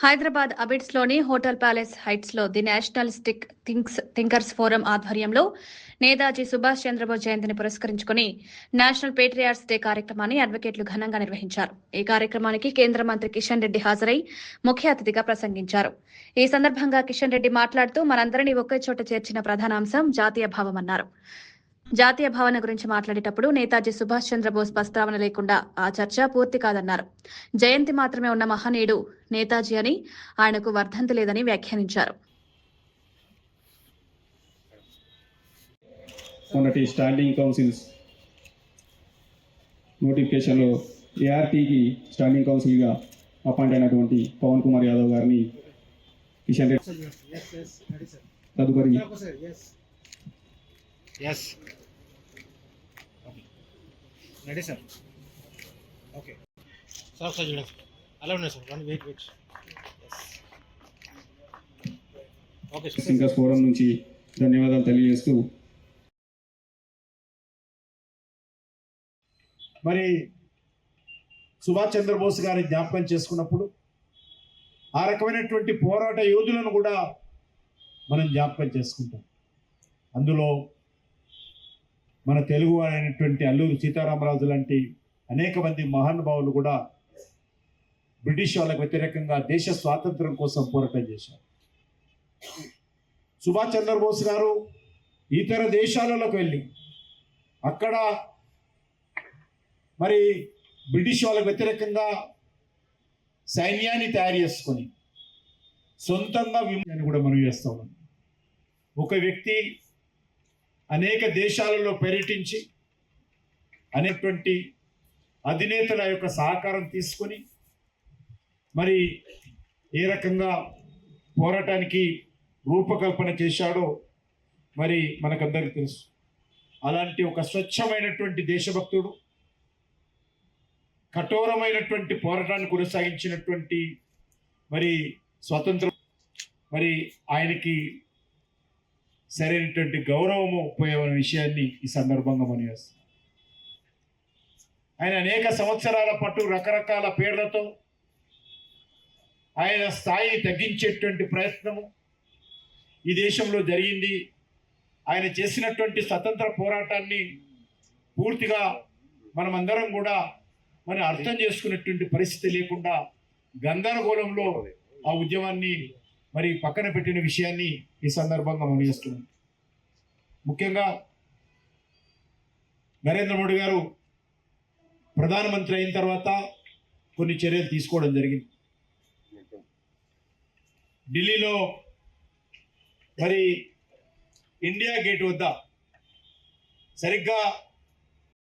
హైదరాబాద్ అబిడ్స్లోని hotel palace హైట్స్లో the nationalist thinks thinkers forum ఆధ్వర్యంలో నేతాజీ సుభాష్ చంద్రబోస్ జయంతిని పురస్కరించుకుని నేషనల్ పేట్రియార్స్ డే కార్యక్రమాన్ని అడ్వకేట్లు ఘనంగా నిర్వహించారు. ఈ కార్యక్రమానికి కేంద్ర మంత్రి కిషన్ రెడ్డి హాజరై ముఖ్య అతిథిగా ప్రసంగించారు. ఈ సందర్భంగా కిషన్ రెడ్డి మాట్లాడుతూ మనందరినీ ఒకే చోట చేర్చిన ప్రధాన అంశం జాతీయ భావమన్నారు. జాతీయ భావన గురించి మాట్లాడేటప్పుడు నేతాజీ సుభాష్ చంద్రబోస్ ప్రస్తావన లేకుండా ఆ చర్చ పూర్తి కాదన్నారు. జయంతి మాత్రమే ఉన్న మహనీయుడు నేతాజీ అని ఆయనకు వర్ధంతి లేదని వ్యాఖ్యానించారు. మొన్నటి స్టాండింగ్ కౌన్సిల్స్ నోటిఫికేషన్లో ఏఆర్టీకి స్టాండింగ్ కౌన్సిల్గా అపాయింట్ అయినటువంటి పవన్ కుమార్ యాదవ్ గారిని కిషన్ రెడ్డి. తదుపరి Okay. Sir, sir, sir. Allow me, sir. One wait, wait. Yes. Okay, sir. Singers forum నుంచి ధన్యవాదాలు తెలియజేస్తూ మరి సుభాష్ చంద్రబోస్ గారి జ్ఞాపకం చేసుకున్నప్పుడు ఆ రకమైనటువంటి పోరాట యోధులను కూడా మనం జ్ఞాపకం చేసుకుంటాం అందులో మన తెలుగు అయినటువంటి అల్లూరు సీతారామరాజు లాంటి అనేక మంది మహానుభావులు కూడా బ్రిటిష్ వాళ్ళకు వ్యతిరేకంగా దేశ స్వాతంత్రం కోసం పోరాటం చేశారు. సుభాష్ చంద్రబోస్ గారు ఇతర దేశాలలోకి వెళ్ళి అక్కడ మరి బ్రిటిష్ వాళ్ళకు వ్యతిరేకంగా సైన్యాన్ని తయారు చేసుకొని సొంతంగా విమని కూడా మనం చేస్తా ఒక వ్యక్తి అనేక దేశాలలో పర్యటించి అనేటువంటి అధినేతల యొక్క సహకారం తీసుకొని మరి ఏ రకంగా పోరాటానికి రూపకల్పన చేశాడో మరి మనకందరికీ తెలుసు. అలాంటి ఒక స్వచ్ఛమైనటువంటి దేశభక్తుడు కఠోరమైనటువంటి పోరాటాన్ని కొనసాగించినటువంటి మరి స్వతంత్రం మరి ఆయనకి సరైనటువంటి గౌరవము పోయే విషయాన్ని ఈ సందర్భంగా మనం చేస్తాం. ఆయన అనేక సంవత్సరాల పాటు రకరకాల పేర్లతో ఆయన స్థాయిని తగ్గించేటువంటి ప్రయత్నము ఈ దేశంలో జరిగింది. ఆయన చేసినటువంటి స్వతంత్ర పోరాటాన్ని పూర్తిగా మనమందరం కూడా మనం అర్థం చేసుకునేటువంటి పరిస్థితి లేకుండా గందరగోళంలో ఆ ఉద్యమాన్ని మరి పక్కన పెట్టిన విషయాన్ని ఈ సందర్భంగా మనం ముఖ్యంగా నరేంద్ర మోడీ గారు ప్రధానమంత్రి అయిన తర్వాత కొన్ని చర్యలు తీసుకోవడం జరిగింది. ఢిల్లీలో మరి ఇండియా గేట్ వద్ద సరిగ్గా